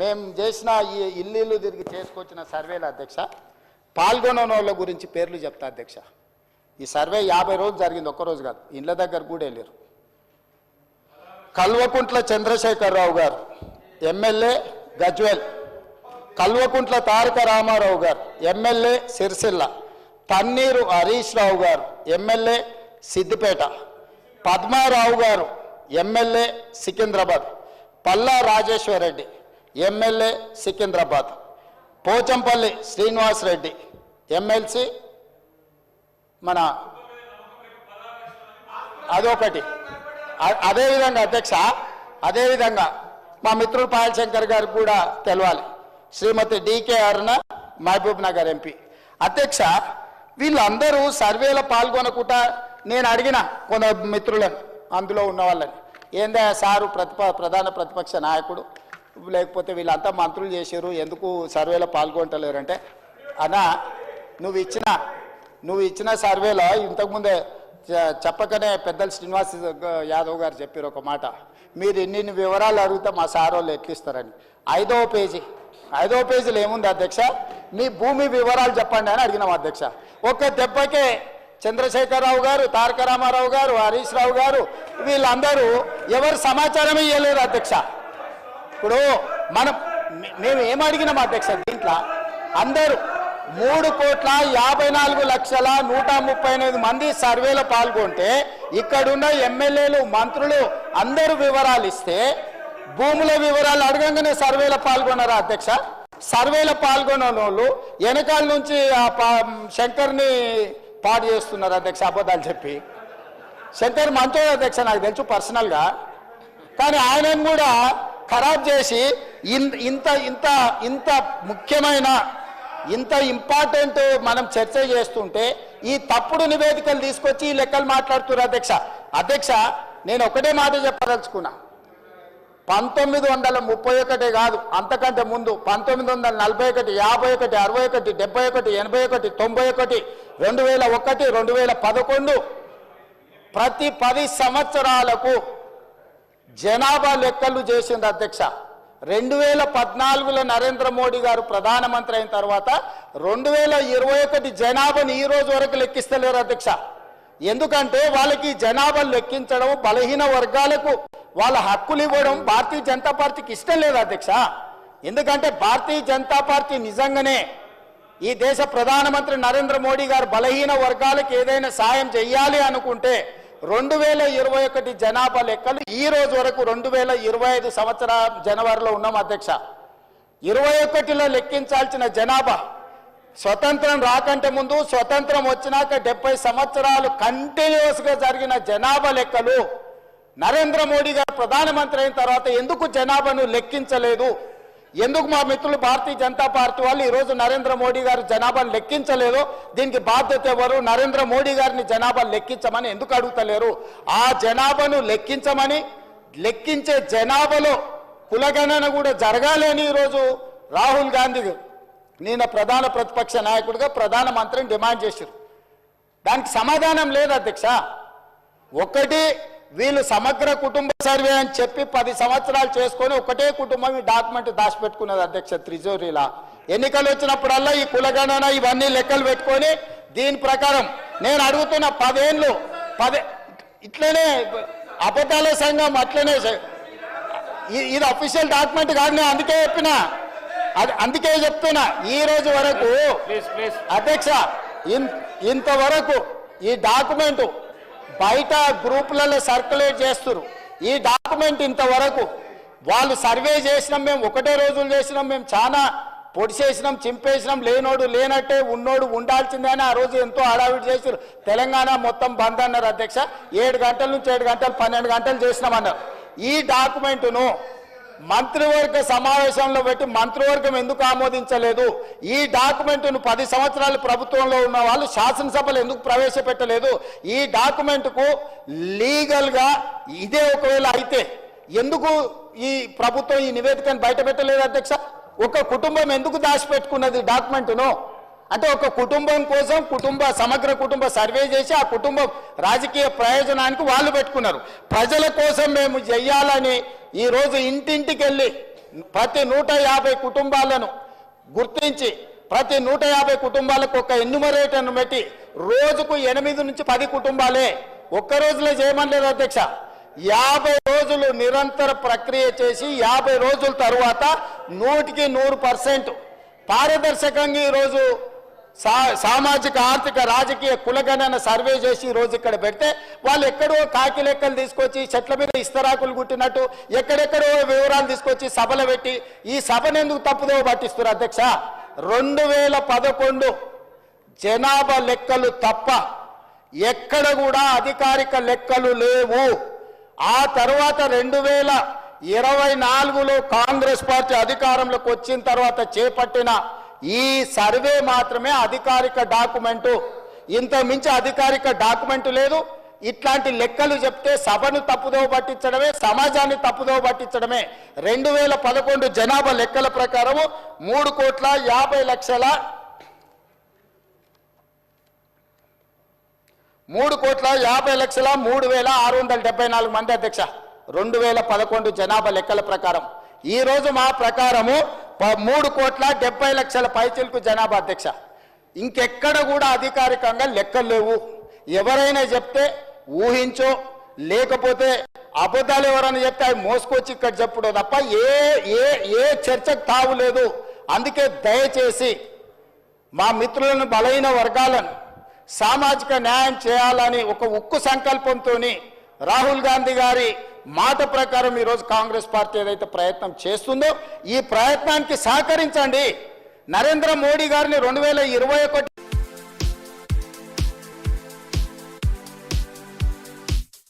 మేము చేసిన ఈ ఇల్లు తిరిగి చేసుకొచ్చిన సర్వేల అధ్యక్ష పాల్గొన వాళ్ళ గురించి పేర్లు చెప్తా అధ్యక్ష. ఈ సర్వే యాభై రోజులు జరిగింది ఒక్కరోజు కాదు ఇండ్ల దగ్గర కూడా వెళ్ళారు Kalvakuntla Chandrasekhar Rao garu MLA Gajwel. Kalvakuntla Taraka Rama Rao garu MLA Sircilla. Thanneeru Harish Rao garu MLA Siddipet. Padma Rao garu MLA Secunderabad. Palla Rajeshwar Reddy MLA Secunderabad. Pochampally Srinivas Reddy MLC మన అదొకటి. అదేవిధంగా అధ్యక్ష అదేవిధంగా మా మిత్రులు పాయలశంకర్ గారు గారికి కూడా తెలవాలి. Shrimati DK Aruna Mahabub Nagar MP. అధ్యక్ష వీళ్ళందరూ సర్వేలో పాల్గొనకుండా నేను అడిగిన కొంత మిత్రులను అందులో ఉన్న వాళ్ళని. ఏందా సారు ప్రతిప ప్రధాన ప్రతిపక్ష నాయకుడు? లేకపోతే వీళ్ళంతా మంత్రులు చేశారు ఎందుకు సర్వేలో పాల్గొంటలేరు అంటే అన్నా నువ్వు ఇచ్చిన నువ్వు ఇచ్చిన సర్వేలో ఇంతకుముందే చెప్పకనే పెద్దలు శ్రీనివాస్ యాదవ్ గారు చెప్పారు ఒక మాట. మీరు ఇన్ని వివరాలు అడిగితే మా సార్ వాళ్ళు ఎట్లిస్తారని ఐదవ పేజీ ఐదవ పేజీలో ఏముంది అధ్యక్ష? మీ భూమి వివరాలు చెప్పండి అని అడిగినాం అధ్యక్ష. ఒక్క దెబ్బకే చంద్రశేఖరరావు గారు తారక రామారావు గారు హరీష్ రావు గారు వీళ్ళందరూ ఎవరు సమాచారం ఇవ్వలేరు అధ్యక్ష. ఇప్పుడు మనం మేము ఏం అడిగినాం అధ్యక్ష దీంట్లో? అందరూ మూడు కోట్ల యాభై నాలుగు లక్షల నూట ముప్పై ఎనిమిది మంది సర్వేలో పాల్గొంటే ఇక్కడున్న ఎమ్మెల్యేలు మంత్రులు అందరూ వివరాలు ఇస్తే భూముల వివరాలు అడగంగానే సర్వేలో పాల్గొన్నారా అధ్యక్ష? సర్వేలో పాల్గొన్న వాళ్ళు వెనకాల నుంచి ఆ శంకర్ని పాడు చేస్తున్నారు అధ్యక్ష అబద్ధాలు చెప్పి. శంకర్ మంచోడు అధ్యక్ష నాకు తెలుసు పర్సనల్గా. కానీ ఆయనను కూడా ఖరాబ్ చేసి ఇన్- ఇంత ఇంత ఇంత ముఖ్యమైన ఇంత ఇంపార్టెంట్ మనం చర్చ చేస్తుంటే ఈ తప్పుడు నివేదికలు తీసుకొచ్చి ఈ లెక్కలు మాట్లాడుతున్నారు అధ్యక్ష. అధ్యక్ష నేను ఒకటే మాట చెప్పదలుచుకున్నా. పంతొమ్మిది వందల ముప్పై ఒకటి కాదు అంతకంటే ముందు పంతొమ్మిది వందల నలభై ఒకటి యాభై ఒకటి అరవై ఒకటి డెబ్బై ఒకటి ఎనభై ఒకటి తొంభై ఒకటి రెండు వేల ఒకటి రెండు వేల పదకొండు ప్రతి పది సంవత్సరాలకు జనాభా లెక్కలు చేసింది అధ్యక్ష. రెండు వేల పద్నాలుగులో నరేంద్ర మోడీ గారు ప్రధానమంత్రి అయిన తర్వాత రెండు వేల ఇరవై ఒకటి జనాభాని ఈ రోజు వరకు లెక్కిస్తలేరు అధ్యక్ష. ఎందుకంటే వాళ్ళకి జనాభా లెక్కించడం బలహీన వర్గాలకు వాళ్ళ హక్కులు ఇవ్వడం భారతీయ జనతా పార్టీకి ఇష్టం లేదు అధ్యక్ష. ఎందుకంటే భారతీయ జనతా పార్టీ నిజంగానే ఈ దేశ ప్రధానమంత్రి నరేంద్ర మోడీ గారు బలహీన వర్గాలకు ఏదైనా సాయం చేయాలి అనుకుంటే రెండు వేల ఇరవై ఒకటి జనాభా లెక్కలు ఈ రోజు వరకు రెండు వేల ఇరవై ఐదు సంవత్సర జనవరిలో ఉన్నాం అధ్యక్ష. ఇరవై ఒకటిలో లెక్కించాల్సిన జనాభా స్వతంత్రం రాకంటే ముందు స్వతంత్రం వచ్చినాక డెబ్బై సంవత్సరాలు కంటిన్యూస్గా జరిగిన జనాభా లెక్కలు నరేంద్ర మోడీ గారు ప్రధానమంత్రి అయిన తర్వాత ఎందుకు జనాభాను లెక్కించలేదు? ఎందుకు మా మిత్రులు భారతీయ జనతా పార్టీ వాళ్ళు ఈరోజు నరేంద్ర మోడీ గారు జనాభాను లెక్కించలేదు? దీనికి బాధ్యత ఎవరు? నరేంద్ర మోడీ గారిని జనాభా లెక్కించమని ఎందుకు అడుగుతలేరు? ఆ జనాభాను లెక్కించమని లెక్కించే జనాభాలో కులగణన కూడా జరగాలి అని ఈరోజు రాహుల్ గాంధీ నేను ప్రధాన ప్రతిపక్ష నాయకుడిగా ప్రధానమంత్రిని డిమాండ్ చేశారు. దానికి సమాధానం లేదు అధ్యక్ష. ఒకటి వీళ్ళు సమగ్ర కుటుంబ సర్వే అని చెప్పి పది సంవత్సరాలు చేసుకొని ఒకటే కుటుంబం ఈ డాక్యుమెంట్ దాచిపెట్టుకున్నది అధ్యక్ష త్రిజోరీలా. ఎన్నికలు వచ్చినప్పుడల్లా ఈ కులగణన ఇవన్నీ లెక్కలు పెట్టుకొని దీని ప్రకారం నేను అడుగుతున్న పదేళ్ళు పదే ఇట్లనే అబద్ధాల సంఘం అట్లనే ఇది అఫీషియల్ డాక్యుమెంట్ కాదు నేను అందుకే చెప్పిన. అది అందుకే చెప్తున్నా ఈ రోజు వరకు అధ్యక్ష ఇంతవరకు ఈ డాక్యుమెంట్ బయట గ్రూపులలో సర్క్యులేట్ చేస్తున్నారు ఈ డాక్యుమెంట్ ఇంతవరకు వాళ్ళు సర్వే చేసినాం మేము ఒకటే రోజులు చేసినాం మేము చాలా పొడిచేసినాం చింపేసినాం లేనోడు లేనట్టే ఉన్నోడు ఉండాల్సిందే అని ఆ రోజు ఎంతో హడావిడి చేశారు తెలంగాణ మొత్తం బంద్ అన్నారు అధ్యక్ష. ఏడు గంటల నుంచి ఏడు గంటలు పన్నెండు గంటలు చేసినామన్నారు. ఈ డాక్యుమెంటును మంత్రివర్గ సమావేశంలో పెట్టి మంత్రివర్గం ఎందుకు ఆమోదించలేదు? ఈ డాక్యుమెంట్ను పది సంవత్సరాలు ప్రభుత్వంలో ఉన్న వాళ్ళు శాసనసభలు ఎందుకు ప్రవేశపెట్టలేదు? ఈ డాక్యుమెంట్కు లీగల్గా ఇదే ఒకవేళ అయితే ఎందుకు ఈ ప్రభుత్వం ఈ నివేదికను బయట పెట్టలేదు అధ్యక్ష? ఒక కుటుంబం ఎందుకు దాచిపెట్టుకున్నది డాక్యుమెంట్ను? అంటే ఒక కుటుంబం కోసం కుటుంబ సమగ్ర కుటుంబ సర్వే చేసి ఆ కుటుంబం రాజకీయ ప్రయోజనానికి వాళ్ళు పెట్టుకున్నారు. ప్రజల కోసం మేము చెయ్యాలని ఈరోజు ఇంటింటికి వెళ్ళి ప్రతి నూట యాభై కుటుంబాలను గుర్తించి ప్రతి నూట యాభై కుటుంబాలకు ఒక ఎన్యుమరేటర్ను పెట్టి రోజుకు ఎనిమిది నుంచి పది కుటుంబాలే ఒక్క రోజులో చేయమనలేదు అధ్యక్ష. యాభై రోజులు నిరంతర ప్రక్రియ చేసి యాభై రోజుల తరువాత నూటికి నూరు పర్సెంట్. పారదర్శకంగా ఈరోజు సామాజిక ఆర్థిక రాజకీయ కులగణన సర్వే చేసి ఈరోజు రోజు ఇక్కడ పెడితే వాళ్ళు ఎక్కడో కాకి లెక్కలు తీసుకొచ్చి చెట్ల మీద ఇస్తరాకులు గుట్టినట్టు ఎక్కడెక్కడో వివరాలు తీసుకొచ్చి సభలు పెట్టి ఈ సభను ఎందుకు తప్పుదో పట్టిస్తున్నారు అధ్యక్ష? రెండు వేల పదకొండు జనాభా లెక్కలు తప్ప ఎక్కడ కూడా అధికారిక లెక్కలు లేవు. ఆ తర్వాత రెండు వేల ఇరవై నాలుగులో కాంగ్రెస్ పార్టీ అధికారంలోకి వచ్చిన తర్వాత చేపట్టిన ఈ సర్వే మాత్రమే అధికారిక డాక్యుమెంటు. ఇంత మించి అధికారిక డాక్యుమెంట్ లేదు. ఇట్లాంటి లెక్కలు చెప్తే సభను తప్పుదోవ పట్టించడమే సమాజాన్ని తప్పుదోవ పట్టించడమే. రెండు వేల పదకొండు జనాభా లెక్కల ప్రకారము మూడు కోట్ల యాభై లక్షల మూడు కోట్ల యాభై లక్షల మూడు వేల ఆరు వందల డెబ్బై నాలుగు మంది అధ్యక్ష. రెండు వేల పదకొండు జనాభా లెక్కల ప్రకారం. ఈరోజు మా ప్రకారము మూడు కోట్ల డెబ్బై లక్షల పైచిలకు జనాభా అధ్యక్ష. ఇంకెక్కడ కూడా అధికారికంగా లెక్కలు లేవు. ఎవరైనా చెప్తే ఊహించో లేకపోతే అబద్ధాలు ఎవరైనా చెప్తే అవి మోసుకొచ్చి ఇక్కడ చెప్పడం తప్ప ఏ ఏ ఏ చర్చకు తావులేదు అందుకే దయచేసి మా మిత్రులను బలైన వర్గాలను సామాజిక న్యాయం చేయాలని ఒక ఉక్కు సంకల్పంతో రాహుల్ గాంధీ గారి మాట ప్రకారం ఈరోజు కాంగ్రెస్ పార్టీ ఏదైతే ప్రయత్నం చేస్తుందో ఈ ప్రయత్నానికి సహకరించండి. నరేంద్ర మోడీ గారిని రెండు వేల ఇరవై ఒకటి